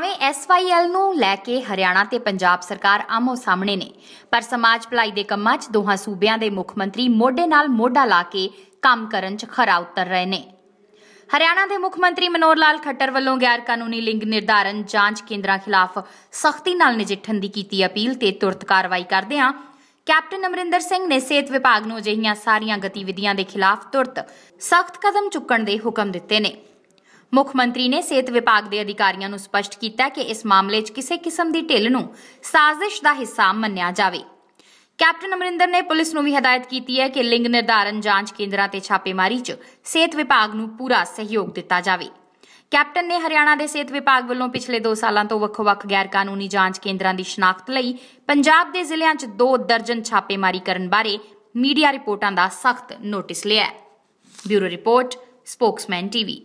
ਭਾਵੇਂ ਐਸਵਾਈਐਲ ਨੂੰ ਲੈ ਕੇ ਹਰਿਆਣਾ ਤੇ ਪੰਜਾਬ ਸਰਕਾਰ ਆਮੋ ਸਾਹਮਣੇ ਨੇ। ਪਰ ਸਮਾਜ ਭਲਾਈ ਦੇ ਕੰਮਾਂ 'ਚ ਦੋਹਾਂ ਸੂਬਿਆਂ ਦੇ ਮੁੱਖ ਮੰਤਰੀ ਮੋਢੇ ਨਾਲ ਮੋਢਾ ਲਾ ਕੇ ਕੰਮ ਕਰਨ 'ਚ ਖਰਾ ਉਤਰ ਰਹੇ ਨੇ। ਹਰਿਆਣਾ ਦੇ ਮੁੱਖ ਮੰਤਰੀ ਮਨੋਹਰ ਲਾਲ ਖੱਟਰ ਵੱਲੋਂ ਗੈਰ ਕਾਨੂੰਨੀ ਲਿੰਗ ਨਿਰਧਾਰਨ ਜਾਂਚ ਕੇਂਦਰਾਂ ਖਿਲਾਫ ਸਖਤੀ ਨਾਲ ਨਜਿੱਠਣ ਦੀ ਕੀਤੀ ਅਪੀਲ ਤੇ ਤੁਰਤ ਕਾਰਵਾਈ ਕਰਦਿਆਂ ਕੈਪਟਨ ਅਮਰਿੰਦਰ ਸਿੰਘ ਨੇ ਸਿਹਤ ਵਿਭਾਗ ਨੂੰ ਅਜਿਹੀਆਂ ਸਾਰੀਆਂ ਗਤੀਵਿਧੀਆਂ ਦੇ ਖਿਲਾਫ ਤੁਰਤ ਸਖਤ ਕਦਮ ਚੁੱਕਣ ਦੇ ਹੁਕਮ ਦਿੱਤੇ ਨੇ। ਮੁੱਖ ਮੰਤਰੀ ਨੇ ਸਿਹਤ ਵਿਭਾਗ ਦੇ ਅਧਿਕਾਰੀਆਂ ਨੂੰ ਸਪਸ਼ਟ ਕੀਤਾ ਕਿ ਇਸ ਮਾਮਲੇ 'ਚ ਕਿਸੇ ਕਿਸਮ ਦੀ ਢਿੱਲ ਨੂੰ ਸਾਜ਼ਿਸ਼ ਦਾ ਹਿੱਸਾ ਮੰਨਿਆ ਜਾਵੇ। ਕੈਪਟਨ ਅਮਰਿੰਦਰ ਨੇ ਪੁਲਿਸ ਨੂੰ ਵੀ ਹਦਾਇਤ ਕੀਤੀ ਹੈ ਕਿ ਲਿੰਗ ਨਿਰਧਾਰਨ ਜਾਂਚ ਕੇਂਦਰਾਂ ਤੇ ਛਾਪੇਮਾਰੀ 'ਚ ਸਿਹਤ ਵਿਭਾਗ ਨੂੰ ਪੂਰਾ ਸਹਿਯੋਗ ਦਿੱਤਾ ਜਾਵੇ। ਕੈਪਟਨ ਨੇ ਹਰਿਆਣਾ ਦੇ ਸਿਹਤ ਵਿਭਾਗ ਵੱਲੋਂ ਪਿਛਲੇ 2 ਸਾਲਾਂ ਤੋਂ ਵੱਖ-ਵੱਖ ਗੈਰ ਕਾਨੂੰਨੀ ਜਾਂਚ ਕੇਂਦਰਾਂ ਦੀ ਸ਼ਨਾਖਤ ਲਈ ਪੰਜਾਬ ਦੇ ਜ਼ਿਲ੍ਹਿਆਂ 'ਚ 2 ਦਰਜਨ ਛਾਪੇਮਾਰੀ ਕਰਨ ਬਾਰੇ ਮੀਡੀਆ ਰਿਪੋਰਟਾਂ ਦਾ ਸਖਤ ਨੋਟਿਸ ਲਿਆ ਹੈ। Bureau report, Spokesman TV.